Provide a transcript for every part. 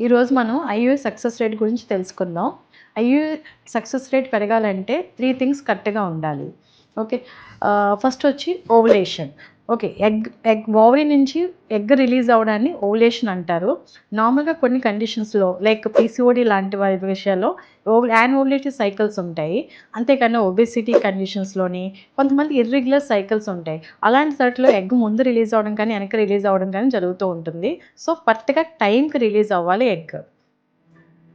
ఈరోజు మనం IU success rate గురించి తెలుసుకుందాం. ఐయూ సక్సెస్ రేట్ పెరగాలంటే త్రీ థింగ్స్ కరెక్ట్గా ఉండాలి. ఓకే? ఫస్ట్ వచ్చి ovulation okay egg egg ovary నుంచి ఎగ్ రిలీజ్ అవ్వడాన్ని ఓవులేషన్ అంటారు. నార్మల్గా కొన్ని కండిషన్స్లో లైక్ పీసీఓడి లాంటి వారి విషయాల్లో యాన్ ఓవులేటివ్ సైకిల్స్ ఉంటాయి. అంతేకాని ఒబెసిటీ కండిషన్స్లోని కొంతమంది ఇర్రెగ్యులర్ సైకిల్స్ ఉంటాయి. అలాంటి వాటిలో ఎగ్ ముందు రిలీజ్ అవ్వడం కానీ వెనక రిలీజ్ అవ్వడం కానీ జరుగుతూ ఉంటుంది. సో కరెక్ట్గా టైంకి రిలీజ్ అవ్వాలి ఎగ్.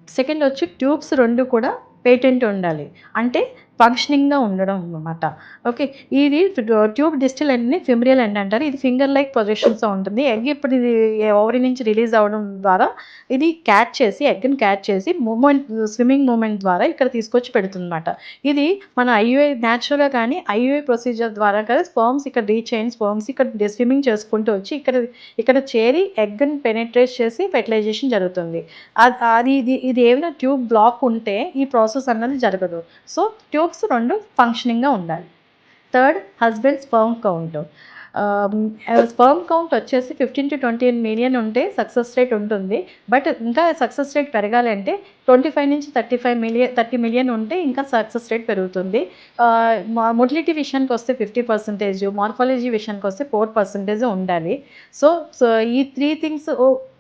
సెకండ్ వచ్చి ట్యూబ్స్ రెండు కూడా పేటెంట్ ఉండాలి. అంటే ఫంక్షనింగ్గా ఉండడం అనమాట ఓకే ఇది ట్యూబ్ డిస్టిల్ ఎండ్ని ఫిమరియల్ ఎండ్ అంటారు. ఇది ఫింగర్ లైక్ పొజిషన్స్లో ఉంటుంది. ఎగ్ ఇప్పుడు ఇది ఓవరి నుంచి రిలీజ్ అవ్వడం ద్వారా ఇది క్యాచ్ చేసి ఎగ్ని క్యాచ్ చేసి మూమెంట్ స్విమ్మింగ్ మూమెంట్ ద్వారా ఇక్కడ తీసుకొచ్చి పెడుతుందన్నమాట. ఇది మన ఐయుఐ న్యాచురల్గా కానీ ఐయుఐ ప్రొసీజర్ ద్వారా కదా స్పర్మ్స్ ఇక్కడ రీచ్ అయిన స్పర్మ్స్ ఇక్కడ స్విమ్మింగ్ చేసుకుంటూ వచ్చి ఇక్కడ ఇక్కడ చేరి ఎగ్ని పెనెట్రేట్ చేసి ఫెర్టిలైజేషన్ జరుగుతుంది. అది ఇది ఇది ఏమైనా ట్యూబ్ బ్లాక్ ఉంటే ఈ ప్రాసెస్ అన్నది జరగదు. సో ట్యూబ్ స్ట్రోక్స్ రెండు ఫంక్షనింగ్గా ఉండాలి. Third husband sperm count sperm count వచ్చేసి ఫిఫ్టీన్ టు ట్వంటీ మిలియన్ ఉంటే సక్సెస్ రేట్ ఉంటుంది. బట్ ఇంకా సక్సెస్ రేట్ పెరగాలంటే ట్వంటీ ఫైవ్ నుంచి thirty five million thirty million ఉంటే ఇంకా సక్సెస్ రేట్ పెరుగుతుంది. మొటిలిటీ విషయానికి వస్తే ఫిఫ్టీ పర్సెంటేజ్ మార్ఫాలజీ విషయానికి వస్తే ఫోర్ పర్సెంటేజ్ ఉండాలి. సో సో ఈ త్రీ థింగ్స్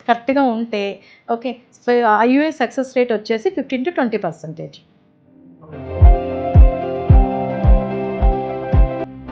కరెక్ట్గా ఉంటే ఓకే ఐయుఏ సక్సెస్ రేట్ వచ్చేసి ఫిఫ్టీన్ టు ట్వంటీ పర్సెంటేజ్